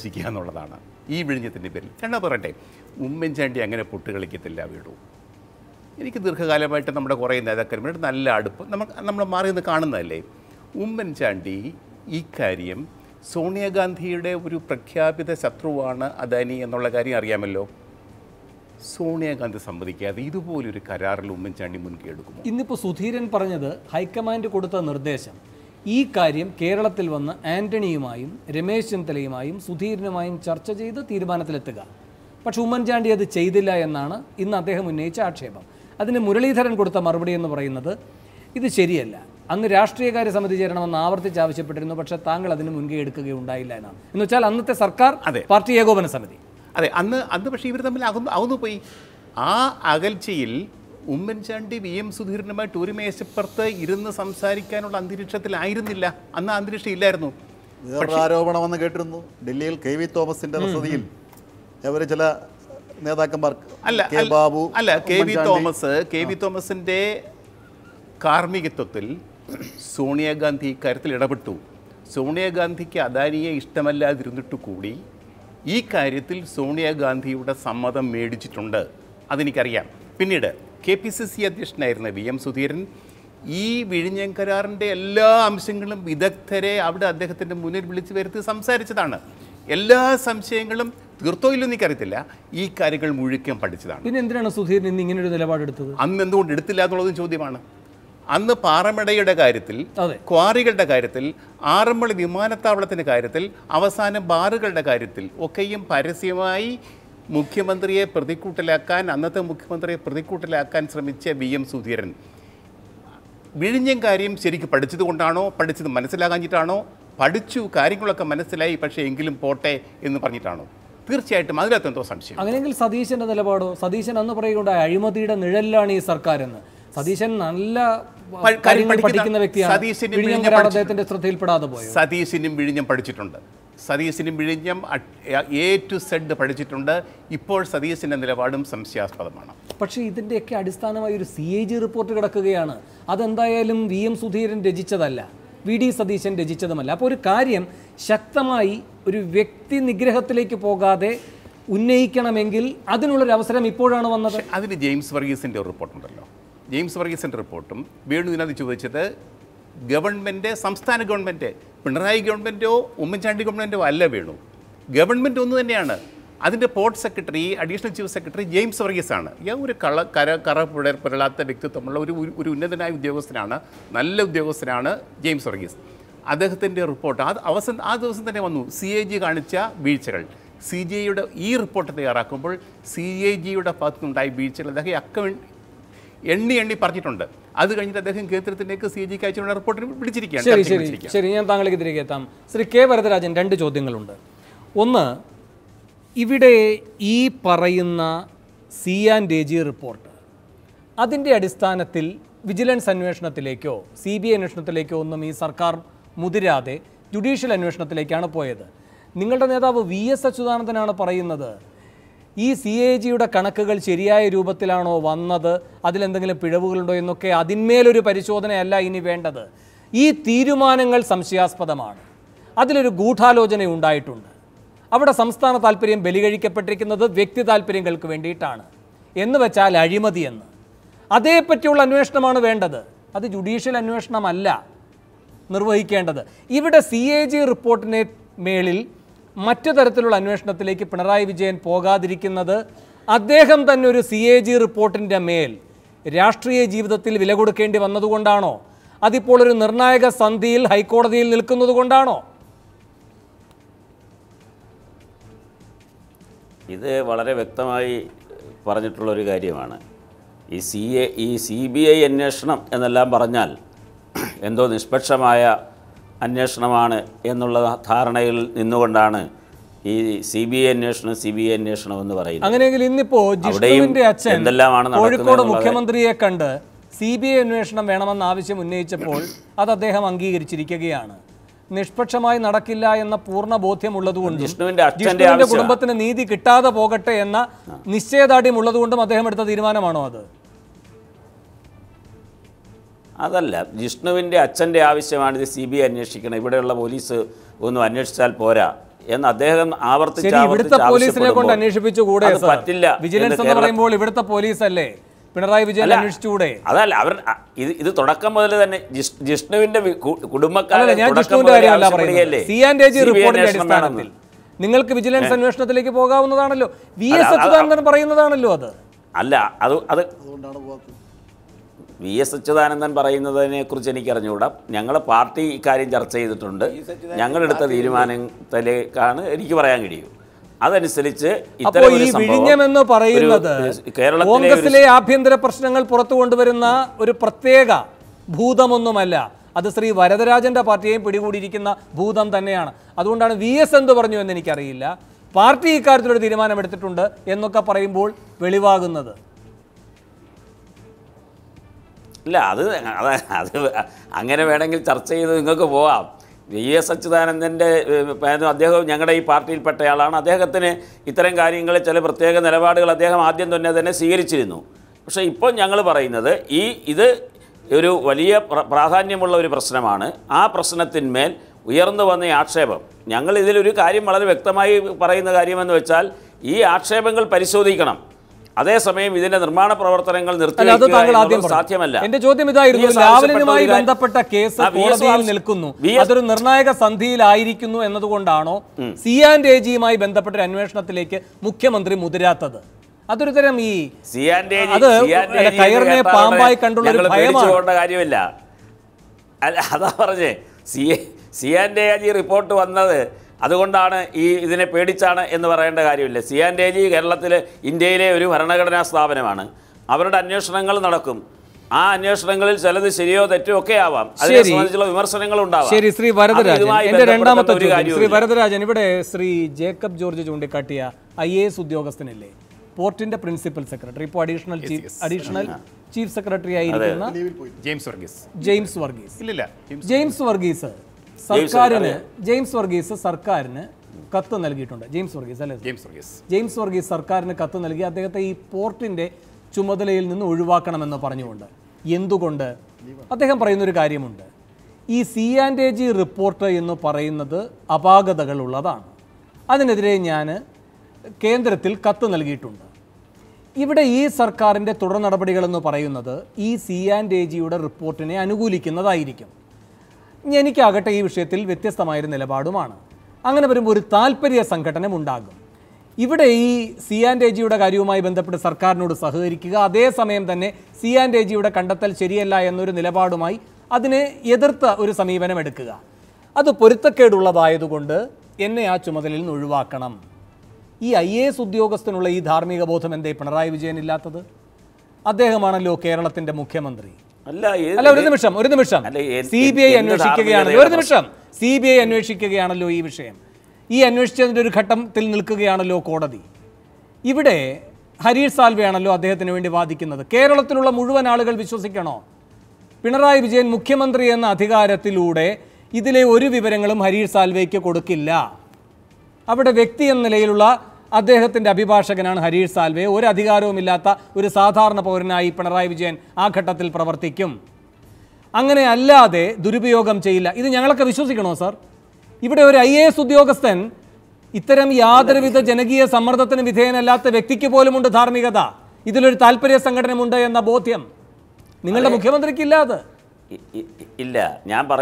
വിശ്വസിക്കുക എന്നുള്ളതാണ്. ഈ വിഴിഞ്ഞത്തിന്റെ പേരിൽ. രണ്ടാ പറയട്ടെ. ഉമ്മൻചാണ്ടി അങ്ങനെ പൊട്ട് കളിക്കത്തില്ല വീടു. എനിക്ക് ദീർഘകാലമായിട്ട് നമ്മുടെ കുറേ നേതാക്കന്മാരുടെ നല്ല അടുപ്പം നമുക്ക് നമ്മൾ മാറി നിന്ന് കാണുന്നതല്ലേ? ഉമ്മൻചാണ്ടി ഈ കാര്യം സോണിയാഗാന്ധിയുടെ ഒരു പ്രഖ്യാപിത ശത്രുവാണ് അദാനി എന്നുള്ള കാര്യം അറിയാമല്ലോ. സോണിയാഗാന്ധി സമ്മതിക്കാതെ ഇതുപോലൊരു കരാറിൽ ഉമ്മൻചാണ്ടി മുൻകൈ എടുക്കും ഇന്നിപ്പോൾ സുധീരൻ പറഞ്ഞത് ഹൈക്കമാൻഡ് കൊടുത്ത നിർദ്ദേശം. ഈ കാര്യം കേരളത്തിൽ വന്ന് ആന്റണിയുമായും രമേശ് ചെന്നിത്തലയുമായും സുധീരനുമായും ചർച്ച ചെയ്ത് തീരുമാനത്തിലെത്തുക. പക്ഷെ ഉമ്മൻചാണ്ടി അത് ചെയ്തില്ല എന്നാണ് ഇന്ന് അദ്ദേഹം ഉന്നയിച്ച ആക്ഷേപം. അതിന് മുരളീധരൻ കൊടുത്ത മറുപടി എന്ന് പറയുന്നത് ഇത് ശരിയല്ല. അന്ന് രാഷ്ട്രീയകാര്യ സമിതി ചേരണമെന്ന് ആവർത്തിച്ച് ആവശ്യപ്പെട്ടിരുന്നു പക്ഷെ താങ്കൾ അതിന് മുൻകൈ എടുക്കുകയുണ്ടായില്ല എന്നാണ്. എന്ന് വെച്ചാൽ അന്നത്തെ സർക്കാർ അതെ. പാർട്ടി ഏകോപന സമിതി. അതെ അന്ന് അന്ന് പക്ഷേ ഇവർ തമ്മിൽ അകന്നു അകന്നു പോയി. ആ അകൽച്ചയിൽ ഉമ്മൻചാണ്ടി വി എം സുധീരനുമായിട്ട് ഒരു മേശപ്പുറത്ത് ഇരുന്ന് സംസാരിക്കാനുള്ള അന്തരീക്ഷത്തിലായിരുന്നില്ല. അന്ന് അന്തരീക്ഷം ഇല്ലായിരുന്നു. ആരോപണമെന്ന് കേട്ടിരുന്നു. ഡൽഹിയിൽ കെ വി തോമസിന്റെ വസതിയിൽ. അവർ ചില നേതാക്കന്മാർ അല്ല ബാബു അല്ല K V Thomas K V തോമസിന്റെ കാർമ്മികത്വത്തിൽ സോണിയാഗാന്ധി ഇക്കാര്യത്തിൽ ഇടപെട്ടു. സോണിയാഗാന്ധിക്ക് അദാനിയെ ഇഷ്ടമല്ലാതിരുന്നിട്ട് കൂടി ഈ കാര്യത്തിൽ സോണിയാഗാന്ധിയുടെ സമ്മതം മേടിച്ചിട്ടുണ്ട്. അതെനിക്കറിയാം. പിന്നീട് കെ പി സി സി അധ്യക്ഷനായിരുന്ന വി എം സുധീരൻ ഈ വിഴിഞ്ഞം കരാറിന്റെ എല്ലാ അംശങ്ങളും വിദഗ്ധരെ അവിടെ അദ്ദേഹത്തിന്റെ മുന്നിൽ വിളിച്ചു വരുത്തി സംസാരിച്ചതാണ്. എല്ലാ സംശയങ്ങളും തീർത്തോ ഇല്ലെന്ന് എനിക്കറിയത്തില്ല. ഈ കാര്യങ്ങൾ മുഴുക്കം പഠിച്ചതാണ്. പിന്നെ എന്തിനാണ് സുധീരൻ ഇന്ന് ഇങ്ങനെ ഒരു നിലപാടെടുത്തത് അന്ന് എന്തുകൊണ്ട് എടുത്തില്ല എന്നുള്ളതും ചോദ്യമാണ്. അന്ന് പാറമടയുടെ കാര്യത്തിൽ. ക്വാറികളുടെ കാര്യത്തിൽ ആറന്മുള വിമാനത്താവളത്തിന്റെ കാര്യത്തിൽ അവസാനം ബാറുകളുടെ കാര്യത്തിൽ ഒക്കെയും പരസ്യമായി മുഖ്യമന്ത്രിയെ പ്രതിക്കൂട്ടിലാക്കാൻ അന്നത്തെ മുഖ്യമന്ത്രിയെ പ്രതിക്കൂട്ടിലാക്കാൻ ശ്രമിച്ച വി എം സുധീരൻ. വിഴിഞ്ഞം കാര്യം ശരിക്ക് പഠിച്ചത് കൊണ്ടാണോ പഠിച്ചത് മനസ്സിലാകാഞ്ഞിട്ടാണോ പഠിച്ചു കാര്യങ്ങളൊക്കെ മനസ്സിലായി പക്ഷേ എങ്കിലും പോട്ടെ എന്ന് പറഞ്ഞിട്ടാണോ? തീർച്ചയായിട്ടും അതിനകത്ത് എന്തോ സംശയം. അങ്ങനെയെങ്കിൽ സതീശന്റെ നിലപാടോ? സതീശൻ അന്ന് പറയുകയുണ്ടായ അഴിമതിയുടെ നിഴലിലാണ് ഈ സർക്കാർ എന്ന് സതീശൻ നല്ല കാര്യങ്ങൾ പഠിക്കുന്ന- വ്യക്തിയാണ്. സതീശനും വിഴിഞ്ഞം പഠിച്ചിട്ടുണ്ട്. ശ്രദ്ധയിൽപ്പെടാതെ പോയോ? സതീശനും വിഴിഞ്ഞം പഠിച്ചിട്ടുണ്ട്. സതീശനും വിഴിഞ്ഞം എ ടു സെഡ് പഠിച്ചിട്ടുണ്ട്. ഇപ്പോൾ സതീശന്റെ നിലപാടും സംശയാസ്പദമാണ്. പക്ഷേ ഇതിന്റെയൊക്കെ അടിസ്ഥാനമായി ഒരു സി എ ജി റിപ്പോർട്ട് കിടക്കുകയാണ്. അതെന്തായാലും വി എം സുധീരൻ രചിച്ചതല്ല. വി ഡി സതീശൻ രചിച്ചതുമല്ല. അപ്പോൾ ഒരു കാര്യം ശക്തമായി ഒരു വ്യക്തി നിഗ്രഹത്തിലേക്ക് പോകാതെ ഉന്നയിക്കണമെങ്കിൽ അതിനുള്ളൊരു അവസരം ഇപ്പോഴാണ് വന്നത്. അതിന് ജെയിംസ് വർഗീസിന്റെ ഒരു റിപ്പോർട്ടുണ്ടല്ലോ ജെയിംസ് വർഗീസിന്റെ റിപ്പോർട്ടും വീണ്ടും ഇതിനകത്ത് ചോദിച്ചത് ഗവൺമെന്റ് സംസ്ഥാന ഗവൺമെന്റ് പിണറായി ഗവൺമെന്റോ ഉമ്മൻചാണ്ടി ഗവൺമെന്റോ അല്ല വേണു. ഗവൺമെന്റ് ഒന്ന് തന്നെയാണ്. അതിന്റെ port secretary additional chief secretary James Varghese ആണ് ഞാൻ ഒരു കള കര കറ പുഴ വ്യക്തിത്വമുള്ള ഒരു- ഒരു ഉന്നതനായ ഉദ്യോഗസ്ഥനാണ് നല്ല ഉദ്യോഗസ്ഥനാണ് ജെയിംസ് വർഗീസ്. അദ്ദേഹത്തിന്റെ റിപ്പോർട്ട് ആ അവസാന ആ ദിവസം തന്നെ വന്നു. സി എ ജി കാണിച്ച വീഴ്ചകൾ. സി ജി ഐയുടെ ഈ റിപ്പോർട്ട് തയ്യാറാക്കുമ്പോൾ സി എ ജിയുടെ ഭാഗത്തുനിന്നുണ്ടായ വീഴ്ചകൾ അദ്ദേഹം അക്ക എണ്ണി എണ്ണി പറഞ്ഞിട്ടുണ്ട്. അത് കഴിഞ്ഞിട്ട് അദ്ദേഹം കേന്ദ്രത്തിലേക്ക് സി ജിക്ക് അയച്ചുള്ള റിപ്പോർട്ടിന് വിളിച്ചിരിക്കുകയാണ് ശരി ശരി. ശരി ഞാൻ താങ്കളേക്ക് തിരികെ എത്താം. ശ്രീ കെ വരദരാജൻ രണ്ട് ചോദ്യങ്ങളുണ്ട്. ഒന്ന് ഇവിടെ ഈ പറയുന്ന C and A G report അതിന്റെ അടിസ്ഥാനത്തിൽ വിജിലൻസ് അന്വേഷണത്തിലേക്കോ സി ബി ഐ അന്വേഷണത്തിലേക്കോ ഒന്നും ഈ സർക്കാർ മുതിരാതെ ജുഡീഷ്യൽ അന്വേഷണത്തിലേക്കാണ് പോയത്. നിങ്ങളുടെ നേതാവ് വി എസ് അച്യുതാനന്ദനാണ് പറയുന്നത്. ഈ സി എ ജിയുടെ കണക്കുകൾ ശരിയായ രൂപത്തിലാണോ വന്നത്? അതിലെന്തെങ്കിലും പിഴവുകളുണ്ടോ എന്നൊക്കെ അതിന്മേലൊരു പരിശോധനയല്ല ഇനി വേണ്ടത്. ഈ തീരുമാനങ്ങൾ സംശയാസ്പദമാണ്. അതിലൊരു ഗൂഢാലോചന ഉണ്ടായിട്ടുണ്ട്. അവിടെ സംസ്ഥാന താല്പര്യം ബലികഴിക്കപ്പെട്ടിരിക്കുന്നത് വ്യക്തി താല്പര്യങ്ങൾക്ക് വേണ്ടിയിട്ടാണ്. എന്ന് വെച്ചാൽ അഴിമതി എന്ന്. അതേപ്പറ്റിയുള്ള അന്വേഷണമാണ് വേണ്ടത്. അത് ജുഡീഷ്യൽ അന്വേഷണമല്ല. നിർവഹിക്കേണ്ടത്. ഇവിടെ സി എ ജി റിപ്പോർട്ടിനെ മേളിൽ മറ്റു തരത്തിലുള്ള അന്വേഷണത്തിലേക്ക് പിണറായി വിജയൻ പോകാതിരിക്കുന്നത് അദ്ദേഹം തന്നെ ഒരു സി എ ജി റിപ്പോർട്ടിന്റെ മേൽ രാഷ്ട്രീയ ജീവിതത്തിൽ വില കൊടുക്കേണ്ടി വന്നതുകൊണ്ടാണോ? അതിപ്പോൾ ഒരു നിർണായക സന്ധിയിൽ ഹൈക്കോടതിയിൽ നിൽക്കുന്നത് കൊണ്ടാണോ ഇത് വളരെ വ്യക്തമായി പറഞ്ഞിട്ടുള്ളൊരു കാര്യമാണ്. ഈ സി എ ഈ സി ബി ഐ അന്വേഷണം എന്നെല്ലാം പറഞ്ഞാൽ എന്തോ നിഷ്പക്ഷമായ അന്വേഷണമാണ് എന്നുള്ള ധാരണയിൽ നിന്നുകൊണ്ടാണ് ഈ സി ബി ഐ അന്വേഷണം സി ബി ഐ അന്വേഷണം എന്ന് പറയുന്നത്. അങ്ങനെയെങ്കിൽ ഇന്നിപ്പോ ജിഷ്ണുവിന്റെ അച്ഛൻ എന്തെല്ലാമാണ് കോഴിക്കോട് മുഖ്യമന്ത്രിയെ കണ്ട് സി ബി ഐ അന്വേഷണം വേണമെന്ന ആവശ്യം ഉന്നയിച്ചപ്പോൾ അത് അദ്ദേഹം അംഗീകരിച്ചിരിക്കുകയാണ്. നിഷ്പക്ഷമായി നടക്കില്ല എന്ന പൂർണ ബോധ്യമുള്ളതുകൊണ്ട് ജിഷ്ണുവിന്റെ അച്ഛന്റെ കുടുംബത്തിന് നീതി കിട്ടാതെ പോകട്ടെ എന്ന നിശ്ചയദാർഢ്യം ഉള്ളതുകൊണ്ടും അദ്ദേഹം എടുത്ത തീരുമാനമാണോ അത്? അതല്ല ജിഷ്ണുവിന്റെ അച്ഛന്റെ ആവശ്യമാണിത് ഇത് സി ബി ഐ അന്വേഷിക്കണം. ഇവിടെയുള്ള പോലീസ് ഒന്നും അന്വേഷിച്ചാൽ പോരാ എന്ന് അദ്ദേഹം ആവർത്തിച്ച് ഇവിടുത്തെ പോലീസിനെ കൊണ്ട് അന്വേഷിപ്പിച്ചു കൂടെ പറ്റില്ല വിജിലൻസ് എന്ന് പറയുമ്പോൾ ഇവിടുത്തെ പോലീസ് അല്ലേ പിണറായി വിജയൻ അന്വേഷിച്ചുകൂടെ അതല്ല അവർ ഇത് ഇത് തുടക്കം മുതൽ തന്നെ ജിഷ്ണുവിന്റെ കുടുംബക്കാരെ സി ആൻഡ് എ ജി റിപ്പോർട്ടിന്റെ അടിസ്ഥാനത്തിൽ. നിങ്ങൾക്ക് വിജിലൻസ് അന്വേഷണത്തിലേക്ക് പോകാവുന്നതാണല്ലോ. വി അല്ല, എസ് അത് അച്യുതാനന്ദൻ പറയുന്നതാണല്ലോ അത്. അല്ല അത് അത് അതുകൊണ്ടാണ് പോകാത്തത്. വി എസ് അച്യുതാനന്ദൻ പറയുന്നതിനെ കുറിച്ച് എനിക്ക് അറിഞ്ഞുകൂടാ ഞങ്ങളെ പാർട്ടി ഇക്കാര്യം ചർച്ച ചെയ്തിട്ടുണ്ട്. ഞങ്ങളെടുത്ത തീരുമാനത്തിലേക്കാണ് എനിക്ക് പറയാൻ കഴിയൂ. അതനുസരിച്ച് പറയുന്നത് കോൺഗ്രസിലെ ആഭ്യന്തര പ്രശ്നങ്ങൾ പുറത്തു കൊണ്ടുവരുന്ന ഒരു പ്രത്യേക ഭൂതമൊന്നുമല്ല. അത് ശ്രീ വരദരാജന്റെ പാർട്ടിയെയും പിടികൂടിയിരിക്കുന്ന ഭൂതം തന്നെയാണ്. അതുകൊണ്ടാണ് വി എസ് എന്ത് പറഞ്ഞു എന്ന് എനിക്കറിയില്ല. പാർട്ടി ഇക്കാര്യത്തിലൊരു തീരുമാനമെടുത്തിട്ടുണ്ട് എന്നൊക്കെ പറയുമ്പോൾ വെളിവാകുന്നത്. ഇല്ല അത് അത് അങ്ങനെ വേണമെങ്കിൽ ചർച്ച ചെയ്ത് നിങ്ങൾക്ക് പോവാം. വി എസ് അച്യുതാനന്ദന്റെ അദ്ദേഹം ഞങ്ങളുടെ ഈ പാർട്ടിയിൽപ്പെട്ടയാളാണ്. അദ്ദേഹത്തിന് ഇത്തരം കാര്യങ്ങളിൽ ചില പ്രത്യേക നിലപാടുകൾ അദ്ദേഹം ആദ്യം തന്നെ തന്നെ സ്വീകരിച്ചിരുന്നു. പക്ഷേ ഇപ്പോൾ ഞങ്ങൾ പറയുന്നത് ഈ ഇത് ഒരു വലിയ പ്രാധാന്യമുള്ള ഒരു പ്രശ്നമാണ്. ആ പ്രശ്നത്തിന്മേൽ ഉയർന്നു വന്ന ഈ ആക്ഷേപം. ഞങ്ങൾ ഇതിലൊരു കാര്യം വളരെ വ്യക്തമായി പറയുന്ന കാര്യമെന്ന് വെച്ചാൽ ഈ ആക്ഷേപങ്ങൾ പരിശോധിക്കണം. അതേസമയം ഇതിന്റെ നിർമ്മാണ പ്രവർത്തനങ്ങൾ നിർത്തി സാധ്യമല്ല. എന്റെ ചോദ്യം ഇതായിരുന്നു. ലാവലിനുമായി ബന്ധപ്പെട്ട കേസ് കോടതിയിൽ നിൽക്കുന്നു. അതൊരു നിർണായക സന്ധിയിലായിരിക്കുന്നു എന്നതുകൊണ്ടാണോ സി ആൻഡ് എ ജിയുമായി ബന്ധപ്പെട്ട അന്വേഷണത്തിലേക്ക് മുഖ്യമന്ത്രി മുതിരാത്തത്? അതൊരു തരം ഈ അത് കയറിനെ പാമ്പായി കണ്ടുള്ള ഒരു ഭയമാണ്. കാര്യമില്ല. അല്ല അതാ പറഞ്ഞേ. C C and A G report വന്നത് അതുകൊണ്ടാണ് ഈ ഇതിനെ പേടിച്ചാണ് എന്ന് പറയേണ്ട കാര്യമില്ല. സി ആൻഡ് എ ജി കേരളത്തിലെ ഇന്ത്യയിലെ ഒരു ഭരണഘടനാ സ്ഥാപനമാണ്. അവരുടെ അന്വേഷണങ്ങൾ നടക്കും. ആ അന്വേഷണങ്ങളിൽ ചിലത് ശരിയോ തെറ്റോ ഒക്കെ ആവാം. അതിനെ സംബന്ധിച്ചുള്ള വിമർശനങ്ങൾ ഉണ്ടാവാം. ശരി ശ്രീ വരദരാജൻ. എന്റെ രണ്ടാമത്തെ ചോദ്യം. ശ്രീ വരദരാജൻ ഇവിടെ ശ്രീ ജേക്കബ് ജോർജ് ചൂണ്ടിക്കാട്ടിയ ഐ എ എസ് ഉദ്യോഗസ്ഥനല്ലേ? പോർട്ടിന്റെ പ്രിൻസിപ്പൽ സെക്രട്ടറി. ഇപ്പോൾ additional chief additional chief secretary ആയിരിക്കുന്ന James Varghese. James Varghese. James Varghese. സർക്കാരിന് ജെയിംസ് വർഗീസ് സർക്കാരിന് കത്ത് നൽകിയിട്ടുണ്ട്. ജെയിംസ് വർഗീസ് അല്ലേ? ജെയിംസ് വർഗീസ്. ജെയിംസ് വർഗീസ് സർക്കാരിന് കത്ത് നൽകി അദ്ദേഹത്തെ ഈ പോർട്ടിന്റെ ചുമതലയിൽ നിന്ന് ഒഴിവാക്കണമെന്ന് പറഞ്ഞുകൊണ്ട് എന്തുകൊണ്ട്? അദ്ദേഹം പറയുന്നൊരു കാര്യമുണ്ട്. ഈ C and A G report എന്ന് പറയുന്നത് അപാകതകളുള്ളതാണ്. അതിനെതിരെ ഞാൻ കേന്ദ്രത്തിൽ കത്ത് നൽകിയിട്ടുണ്ട്. ഇവിടെ ഈ സർക്കാരിന്റെ തുടർ നടപടികളെന്ന് പറയുന്നത് ഈ സി ആൻഡ് എ ജിയുടെ റിപ്പോർട്ടിനെ അനുകൂലിക്കുന്നതായിരിക്കും. എനിക്കാകട്ടെ ഈ വിഷയത്തിൽ വ്യത്യസ്തമായൊരു നിലപാടുമാണ്. അങ്ങനെ വരുമ്പോൾ ഒരു താല്പര്യ സംഘടനം ഉണ്ടാകും. ഇവിടെ ഈ സി ആൻഡ് എ ജിയുടെ കാര്യവുമായി ബന്ധപ്പെട്ട് സർക്കാരിനോട് സഹകരിക്കുക അതേസമയം തന്നെ സി ആൻഡ് എ ജിയുടെ കണ്ടെത്തൽ ശരിയല്ല എന്നൊരു നിലപാടുമായി അതിനെ എതിർത്ത ഒരു സമീപനം എടുക്കുക. അത് പൊരുത്തക്കേടുള്ളതായതുകൊണ്ട് എന്നെ ആ ചുമതലയിൽ നിന്ന് ഒഴിവാക്കണം. ഈ ഐ എ എസ് ഉദ്യോഗസ്ഥനുള്ള ഈ ധാർമ്മിക ബോധം എന്തേ പിണറായി വിജയൻ ഇല്ലാത്തത്? അദ്ദേഹമാണല്ലോ കേരളത്തിന്റെ മുഖ്യമന്ത്രി. അല്ല അല്ല ഒരു നിമിഷം ഒരു നിമിഷം. സി ബി ഐ അന്വേഷിക്കുകയാണല്ലോ ഒരു നിമിഷം. സി ബി ഐ അന്വേഷിക്കുകയാണല്ലോ ഈ വിഷയം. ഈ അന്വേഷിച്ചതിന്റെ ഒരു ഘട്ടത്തിൽ നിൽക്കുകയാണല്ലോ കോടതി. ഇവിടെ ഹരീഷ് സാൽവെയാണല്ലോ അദ്ദേഹത്തിന് വേണ്ടി വാദിക്കുന്നത്. കേരളത്തിലുള്ള മുഴുവൻ ആളുകൾ വിശ്വസിക്കണോ? പിണറായി വിജയൻ മുഖ്യമന്ത്രി എന്ന അധികാരത്തിലൂടെ ഇതിലെ ഒരു വിവരങ്ങളും ഹരീഷ് സാൽവെയ്ക്ക് കൊടുക്കില്ല. അവിടെ വ്യക്തി എന്ന നിലയിലുള്ള അദ്ദേഹത്തിന്റെ അഭിഭാഷകനാണ് ഹരീഷ് സാൽവേ. ഒരു അധികാരവുമില്ലാത്ത ഒരു സാധാരണ പൗരനായി പിണറായി വിജയൻ ആ ഘട്ടത്തിൽ പ്രവർത്തിക്കും. അങ്ങനെ അല്ലാതെ ദുരുപയോഗം ചെയ്യില്ല. ഇത് ഞങ്ങളൊക്കെ വിശ്വസിക്കണോ സാർ? ഇവിടെ ഒരു ഐ എ എസ് ഉദ്യോഗസ്ഥൻ ഇത്തരം യാതൊരുവിധ ജനകീയ സമ്മർദ്ദത്തിന് വിധേയനല്ലാത്ത വ്യക്തിക്ക് പോലുമുണ്ട് ധാർമ്മികത. ഇതിലൊരു താല്പര്യ സംഘടനമുണ്ട് എന്ന ബോധ്യം. നിങ്ങളുടെ മുഖ്യമന്ത്രിക്ക് ഇല്ല അത്? ഇല്ല. ഞാൻ പറ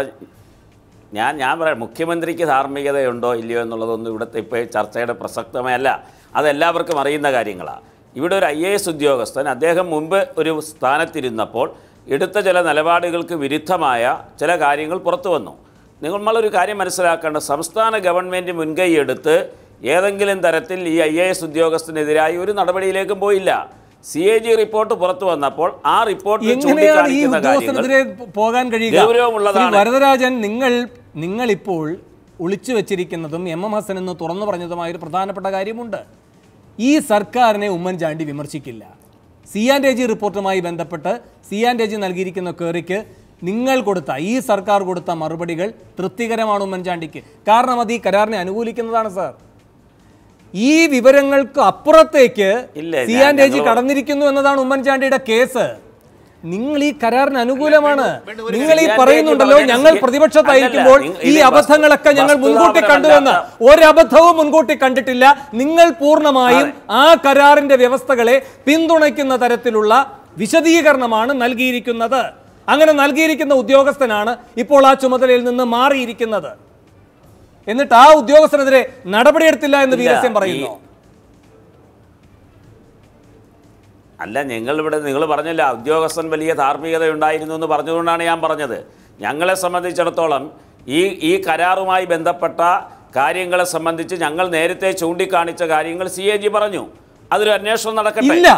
ഞാൻ ഞാൻ പറയാം മുഖ്യമന്ത്രിക്ക് ധാർമ്മികതയുണ്ടോ ഇല്ലയോ എന്നുള്ളതൊന്നും ഇവിടുത്തെ ഇപ്പോൾ ചർച്ചയുടെ പ്രസക്തമല്ല അതെല്ലാവർക്കും അറിയുന്ന കാര്യങ്ങളാണ് ഇവിടെ ഒരു ഐ എ എസ് ഉദ്യോഗസ്ഥൻ അദ്ദേഹം മുമ്പ് ഒരു സ്ഥാനത്തിരുന്നപ്പോൾ എടുത്ത ചില നിലപാടുകൾക്ക് വിരുദ്ധമായ ചില കാര്യങ്ങൾ പുറത്തു വന്നു. നിങ്ങളൊരു കാര്യം മനസ്സിലാക്കേണ്ട സംസ്ഥാന ഗവൺമെന്റ് മുൻകൈയെടുത്ത് ഏതെങ്കിലും തരത്തിൽ ഈ ഐ എ എസ് ഉദ്യോഗസ്ഥനെതിരായി ഒരു നടപടിയിലേക്കും പോയില്ല. സി എ ജി റിപ്പോർട്ട് പുറത്തു വന്നപ്പോൾ ആ റിപ്പോർട്ട് എങ്ങനെയാണ് ഈ പോകാൻ കഴിയുക? വരദരാജൻ നിങ്ങൾ നിങ്ങളിപ്പോൾ ഒളിച്ചു വെച്ചിരിക്കുന്നതും എം എം ഹസൻ എന്ന് തുറന്നു പറഞ്ഞതുമായ ഒരു പ്രധാനപ്പെട്ട കാര്യമുണ്ട്. ഈ സർക്കാരിനെ ഉമ്മൻചാണ്ടി വിമർശിക്കില്ല. സി ആൻഡ് എ ജി റിപ്പോർട്ടുമായി ബന്ധപ്പെട്ട് സി ആൻഡ് എ ജി നൽകിയിരിക്കുന്ന കേറിക്ക് നിങ്ങൾ കൊടുത്ത ഈ സർക്കാർ കൊടുത്ത മറുപടികൾ തൃപ്തികരമാണ് ഉമ്മൻചാണ്ടിക്ക്. കാരണം അത് ഈ കരാറിനെ അനുകൂലിക്കുന്നതാണ് സാർ. ഈ വിവരങ്ങൾക്ക് അപ്പുറത്തേക്ക് സി ആൻഡ് എ ജി കടന്നിരിക്കുന്നു എന്നതാണ് ഉമ്മൻചാണ്ടിയുടെ കേസ്. നിങ്ങൾ ഈ കരാറിന് അനുകൂലമാണ്. നിങ്ങൾ ഈ പറയുന്നുണ്ടല്ലോ ഞങ്ങൾ പ്രതിപക്ഷത്തായിരിക്കുമ്പോൾ ഈ അബദ്ധങ്ങളൊക്കെ ഞങ്ങൾ മുൻകൂട്ടി കണ്ടുവെന്ന് ഒരബദ്ധവും മുൻകൂട്ടി കണ്ടിട്ടില്ല. നിങ്ങൾ പൂർണമായും ആ കരാറിന്റെ വ്യവസ്ഥകളെ പിന്തുണയ്ക്കുന്ന തരത്തിലുള്ള വിശദീകരണമാണ് നൽകിയിരിക്കുന്നത്. അങ്ങനെ നൽകിയിരിക്കുന്ന ഉദ്യോഗസ്ഥനാണ് ഇപ്പോൾ ആ ചുമതലയിൽ നിന്ന് മാറിയിരിക്കുന്നത്. എന്നിട്ട് ആ ഉദ്യോഗസ്ഥനെതിരെ നടപടിയെടുത്തില്ല എന്ന് വി ഇല്ല, എസ് എം പറയുന്നു അല്ല ഞങ്ങൾ ഇവിടെ നിങ്ങൾ പറഞ്ഞില്ല ഉദ്യോഗസ്ഥൻ വലിയ ധാർമ്മികത ഉണ്ടായിരുന്നു എന്ന് പറഞ്ഞതുകൊണ്ടാണ് ഞാൻ പറഞ്ഞത്. ഞങ്ങളെ സംബന്ധിച്ചിടത്തോളം ഈ ഈ കരാറുമായി ബന്ധപ്പെട്ട കാര്യങ്ങളെ സംബന്ധിച്ച് ഞങ്ങൾ നേരത്തെ ചൂണ്ടിക്കാണിച്ച കാര്യങ്ങൾ സി എ ജി പറഞ്ഞു. അതൊരു അന്വേഷണം നടക്കട്ടെ. ഇല്ല.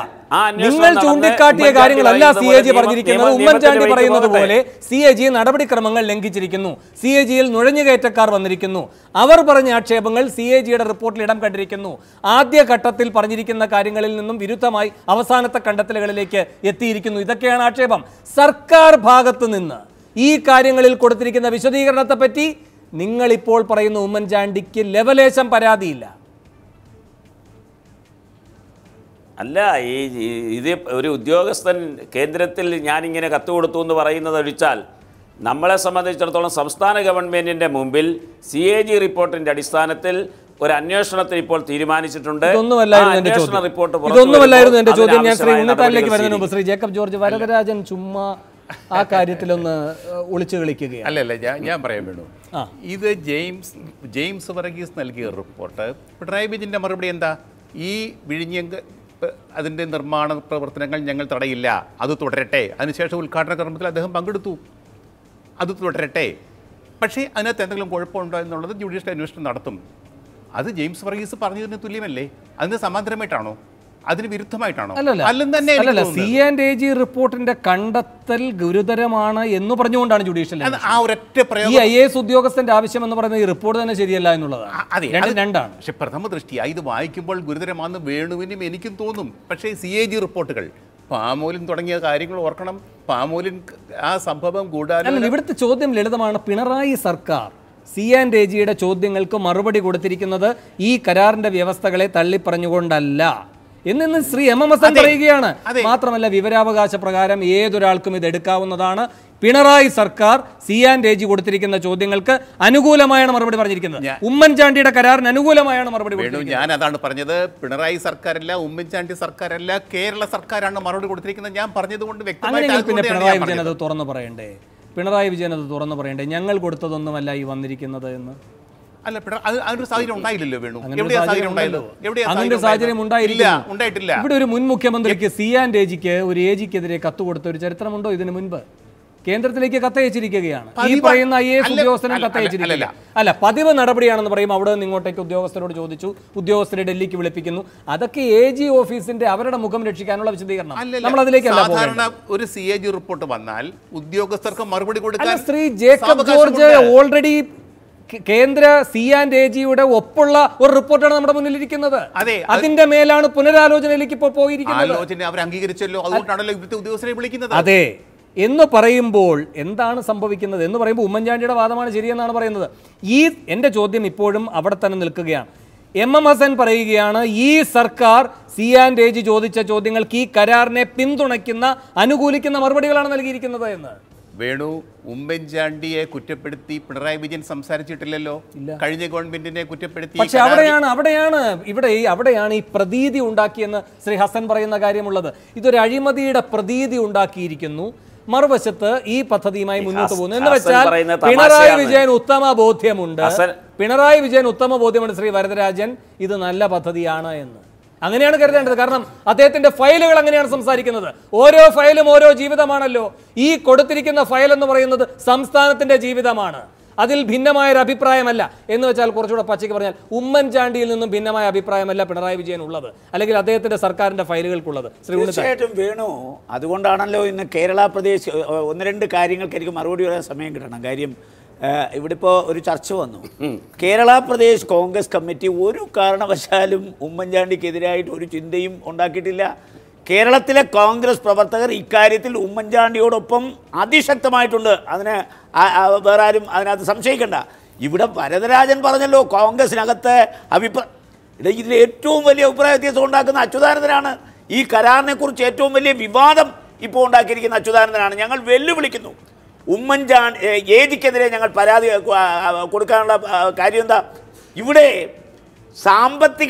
നിങ്ങൾ ചൂണ്ടിക്കാട്ടിയ കാര്യങ്ങളല്ല സി എ ജി പറഞ്ഞിരിക്കുന്നത്. ഉമ്മൻചാണ്ടി പറയുന്നത് പോലെ സി എ ജി നടപടിക്രമങ്ങൾ ലംഘിച്ചിരിക്കുന്നു. സി എ ജിയിൽ നുഴഞ്ഞുകയറ്റക്കാർ വന്നിരിക്കുന്നു. അവർ പറഞ്ഞ ആക്ഷേപങ്ങൾ സി എ ജിയുടെ റിപ്പോർട്ടിൽ ഇടം കണ്ടിരിക്കുന്നു. ആദ്യ ഘട്ടത്തിൽ പറഞ്ഞിരിക്കുന്ന കാര്യങ്ങളിൽ നിന്നും വിരുദ്ധമായി അവസാനത്തെ കണ്ടെത്തലുകളിലേക്ക് എത്തിയിരിക്കുന്നു. ഇതൊക്കെയാണ് ആക്ഷേപം. സർക്കാർ ഭാഗത്ത് നിന്ന് ഈ കാര്യങ്ങളിൽ കൊടുത്തിരിക്കുന്ന വിശദീകരണത്തെപ്പറ്റി നിങ്ങളിപ്പോൾ നിങ്ങൾ ഇപ്പോൾ പറയുന്ന ഉമ്മൻചാണ്ടിക്ക് ലെവലേശം പരാതിയില്ല. അല്ല ഈ ഇത് ഒരു ഉദ്യോഗസ്ഥൻ കേന്ദ്രത്തിൽ ഞാനിങ്ങനെ കത്ത് കൊടുത്തു എന്ന് പറയുന്നത് ഒഴിച്ചാൽ നമ്മളെ സംബന്ധിച്ചിടത്തോളം സംസ്ഥാന ഗവൺമെന്റിന്റെ മുമ്പിൽ സി എ ജി റിപ്പോർട്ടിന്റെ അടിസ്ഥാനത്തിൽ ഒരു അന്വേഷണത്തിന് ഇപ്പോൾ തീരുമാനിച്ചിട്ടുണ്ട്. ഇതൊന്നുമല്ലായിരുന്നു ആ എന്റെ അന്വേഷണ ചോദ്യം. റിപ്പോർട്ട് ഇതൊന്നുമല്ലായിരുന്നു എന്റെ ചോദ്യം. ഞാൻ ശ്രീ ഉന്നതാനിലേക്ക് വരുന്നതിന് മുമ്പ് ശ്രീ ജേക്കബ് ജോർജ് വരദരാജൻ ചുമ്മാ ആ കാര്യത്തിലൊന്ന് ഒളിച്ചു കളിക്കുകയാണ്. അല്ലല്ല ഞാൻ ഞാൻ പറയാൻ വേണു. ഇത് ജെയിംസ് ജെയിംസ് വർഗീസ് നൽകിയ റിപ്പോർട്ട്. പിണറായി വിജയന്റെ മറുപടി എന്താ? ഈ വിഴിഞ്ഞ അതിന്റെ നിർമ്മാണ പ്രവർത്തനങ്ങൾ ഞങ്ങൾ തടയില്ല. അത് തുടരട്ടെ. അതിനുശേഷം ഉദ്ഘാടന കർമ്മത്തിൽ അദ്ദേഹം പങ്കെടുത്തു. അത് തുടരട്ടെ. പക്ഷേ അതിനകത്ത് എന്തെങ്കിലും കുഴപ്പമുണ്ടോ എന്നുള്ളത് ജുഡീഷ്യൽ അന്വേഷണം നടത്തും. അത് ജെയിംസ് വർഗീസ് പറഞ്ഞതിന് തുല്യമല്ലേ? അതിന് സമാന്തരമായിട്ടാണോ? അതിന് വിരുദ്ധമായിട്ടാണോ? അല്ലെന്ന് തന്നെ സി ആൻഡ് എ ജി റിപ്പോർട്ടിന്റെ കണ്ടെത്തൽ ഗുരുതരമാണ് എന്ന് പറഞ്ഞുകൊണ്ടാണ് ജുഡീഷ്യൽ ആ ഒരൊറ്റ ഈ ഐ എ എസ് ഉദ്യോഗസ്ഥന്റെ ആവശ്യം എന്ന് പറയുന്നത് ഈ റിപ്പോർട്ട് തന്നെ ശരിയല്ല എന്നുള്ളതാണ്. രണ്ടാണ്. പക്ഷെ പ്രഥമ ദൃഷ്ടിയ ഇത് വായിക്കുമ്പോൾ ഗുരുതരമാണെന്ന് വേണുവിനും എനിക്കും തോന്നും. പക്ഷേ സി എ ജി റിപ്പോർട്ടുകൾ പാമോലിൻ തുടങ്ങിയ കാര്യങ്ങൾ ഓർക്കണം. പാമോലിൻ ആ സംഭവം കൂടാതെ ഇവിടുത്തെ ചോദ്യം ലളിതമാണ്. പിണറായി സർക്കാർ സി ആൻഡ് എ ജിയുടെ ചോദ്യങ്ങൾക്ക് മറുപടി കൊടുത്തിരിക്കുന്നത് ഈ കരാറിന്റെ വ്യവസ്ഥകളെ തള്ളിപ്പറഞ്ഞുകൊണ്ടല്ല. എന്നിന്ന് ശ്രീ എം എം എസ് പറയുകയാണ്. മാത്രമല്ല വിവരാവകാശ പ്രകാരം ഏതൊരാൾക്കും ഇത് എടുക്കാവുന്നതാണ്. പിണറായി സർക്കാർ സി ആൻഡ് രേജി കൊടുത്തിരിക്കുന്ന ചോദ്യങ്ങൾക്ക് അനുകൂലമായാണ് മറുപടി പറഞ്ഞിരിക്കുന്നത്. ഉമ്മൻചാണ്ടിയുടെ കരാറിന് അനുകൂലമായാണ് മറുപടി ഞാൻ അതാണ് പറഞ്ഞത്. പിണറായി സർക്കാരല്ല ഉമ്മൻചാണ്ടി സർക്കാരല്ല കേരള സർക്കാരാണ് മറുപടി കൊടുത്തിരിക്കുന്നത്. ഞാൻ പറഞ്ഞതുകൊണ്ട് വ്യക്തമായിട്ട് പിന്നെ പിണറായി വിജയൻ. അത് തുറന്നു പറയണ്ടേ? പിണറായി വിജയൻ അത് തുറന്നു പറയണ്ടേ? ഞങ്ങൾ കൊടുത്തതൊന്നുമല്ല ഈ വന്നിരിക്കുന്നത് എന്ന്. അല്ല അതിനൊരു സാഹചര്യം ഉണ്ടായില്ലല്ലോ വേണു. അങ്ങനെ സാഹചര്യം ഉണ്ടായില്ല. ഉണ്ടായിട്ടില്ല. ഇവിടെ ഒരു മുൻ മുഖ്യമന്ത്രിക്ക് സി ആൻഡ് എജിക്ക് ഒരു ഏജിക്കെതിരെ കത്ത് കൊടുത്ത ഒരു ചരിത്രമുണ്ടോ ഇതിനു മുൻപ്? കേന്ദ്രത്തിലേക്ക് കത്തയച്ചിരിക്കുകയാണ്. ഈ പറയുന്ന ഐ എസ് ഉദ്യോഗസ്ഥനെ കത്തയച്ചിരിക്കില്ല അല്ല, പതിവ് നടപടിയാണെന്ന് പറയും അവിടെ നിന്ന് ഇങ്ങോട്ടേക്ക് ഉദ്യോഗസ്ഥരോട് ചോദിച്ചു. ഉദ്യോഗസ്ഥരെ ഡൽഹിക്ക് വിളിപ്പിക്കുന്നു. അതൊക്കെ എ ജി ഓഫീസിന്റെ അവരുടെ മുഖം രക്ഷിക്കാനുള്ള വിശദീകരണം. നമ്മൾ അതിലേക്ക് ഒരു സി എ ജി റിപ്പോർട്ട് വന്നാൽ ഉദ്യോഗസ്ഥർക്ക് മറുപടി കൊടുക്കാൻ ശ്രീ ജേക്കബ്. ജോർജ് ഓൾറെഡി കേന്ദ്ര സി ആൻഡ് എ ജിയുടെ ഒപ്പുള്ള ഒരു റിപ്പോർട്ടാണ് നമ്മുടെ മുന്നിലിരിക്കുന്നത്. അതെ, അതിന്റെ മേലാണ് പുനരാലോചനയിലേക്ക് ഇപ്പോൾ പോയിരിക്കുന്നത്. ആലോചന അവർ അംഗീകരിച്ചല്ലോ അതുകൊണ്ടാണല്ലോ ഇവിടുത്തെ ഉദ്യോഗസ്ഥരെ വിളിക്കുന്നത്. അതെ എന്ന് പറയുമ്പോൾ എന്താണ് സംഭവിക്കുന്നത്? എന്ന് പറയുമ്പോൾ ഉമ്മൻചാണ്ടിയുടെ വാദമാണ് ശരിയെന്നാണ് പറയുന്നത്. ഈ എന്റെ ചോദ്യം ഇപ്പോഴും അവിടെ തന്നെ നിൽക്കുകയാണ്. എം എം ഹസൻ പറയുകയാണ് ഈ സർക്കാർ സി ആൻഡ് എ ജി ചോദിച്ച ചോദ്യങ്ങൾക്ക് ഈ കരാറിനെ പിന്തുണയ്ക്കുന്ന അനുകൂലിക്കുന്ന മറുപടികളാണ് നൽകിയിരിക്കുന്നത് എന്ന്. വേണു ഉമ്മൻചാണ്ടിയെ കുറ്റപ്പെടുത്തി പിണറായി വിജയൻ സംസാരിച്ചിട്ടില്ലല്ലോ? കഴിഞ്ഞ ഗവൺമെന്റിനെ കുറ്റപ്പെടുത്തി പക്ഷെ അവിടെയാണ് അവിടെയാണ് ഇവിടെ ഈ അവിടെയാണ് ഈ പ്രതീതി ഉണ്ടാക്കിയെന്ന് ശ്രീ ഹസൻ പറയുന്ന കാര്യമുള്ളത്. ഇതൊരു അഴിമതിയുടെ പ്രതീതി ഉണ്ടാക്കിയിരിക്കുന്നു. മറുവശത്ത് ഈ പദ്ധതിയുമായി മുന്നോട്ട് പോകുന്നു. എന്ന് വെച്ചാൽ പിണറായി. വിജയൻ ഉത്തമ ബോധ്യമുണ്ട്. പിണറായി വിജയൻ ഉത്തമ ബോധ്യമുണ്ട് ശ്രീ വരദരാജൻ. ഇത് നല്ല പദ്ധതിയാണ് എന്ന്. അങ്ങനെയാണ് കരുതേണ്ടത്. കാരണം അദ്ദേഹത്തിന്റെ ഫയലുകൾ അങ്ങനെയാണ് സംസാരിക്കുന്നത്. ഓരോ ഫയലും ഓരോ ജീവിതമാണല്ലോ. ഈ കൊടുത്തിരിക്കുന്ന ഫയൽ എന്ന് പറയുന്നത് സംസ്ഥാനത്തിന്റെ ജീവിതമാണ്. അതിൽ ഭിന്നമായ ഒരു അഭിപ്രായമല്ല. എന്ന് വെച്ചാൽ കുറച്ചുകൂടെ പച്ചയ്ക്ക് പറഞ്ഞാൽ ഉമ്മൻചാണ്ടിയിൽ നിന്നും ഭിന്നമായ അഭിപ്രായമല്ല പിണറായി വിജയൻ ഉള്ളത്. അല്ലെങ്കിൽ അദ്ദേഹത്തിന്റെ സർക്കാരിന്റെ ഫയലുകൾക്കുള്ളത്. തീർച്ചയായിട്ടും വേണു. അതുകൊണ്ടാണല്ലോ ഇന്ന് കേരള പ്രദേശ് ഒന്ന് രണ്ട് കാര്യങ്ങൾക്ക് എനിക്ക് മറുപടി പറയാൻ സമയം കിട്ടണം. കാര്യം ഇവിടെ ഇപ്പോൾ ഒരു ചർച്ച വന്നു. കേരള പ്രദേശ് കോൺഗ്രസ് കമ്മിറ്റി ഒരു കാരണവശാലും ഉമ്മൻചാണ്ടിക്കെതിരായിട്ട് ഒരു ചിന്തയും ഉണ്ടാക്കിയിട്ടില്ല. കേരളത്തിലെ കോൺഗ്രസ് പ്രവർത്തകർ ഇക്കാര്യത്തിൽ ഉമ്മൻചാണ്ടിയോടൊപ്പം അതിശക്തമായിട്ടുണ്ട്. അതിന് വേറെ ആരും അതിനകത്ത് സംശയിക്കണ്ട. ഇവിടെ വരദരാജൻ പറഞ്ഞല്ലോ കോൺഗ്രസിനകത്തെ അഭിപ്രായം ഇതിൽ ഏറ്റവും വലിയ അഭിപ്രായ വ്യത്യാസം ഉണ്ടാക്കുന്ന അച്യുതാനന്ദനാണ്. ഈ കരാറിനെക്കുറിച്ച് ഏറ്റവും വലിയ വിവാദം ഇപ്പോൾ ഉണ്ടാക്കിയിരിക്കുന്ന അച്യുതാനന്ദനാണ്. ഞങ്ങൾ വെല്ലുവിളിക്കുന്നു. ഉമ്മൻചാണ്ടി ഏതിക്കെതിരെ ഞങ്ങൾ പരാതി കൊടുക്കാനുള്ള കാര്യം എന്താ? ഇവിടെ സാമ്പത്തിക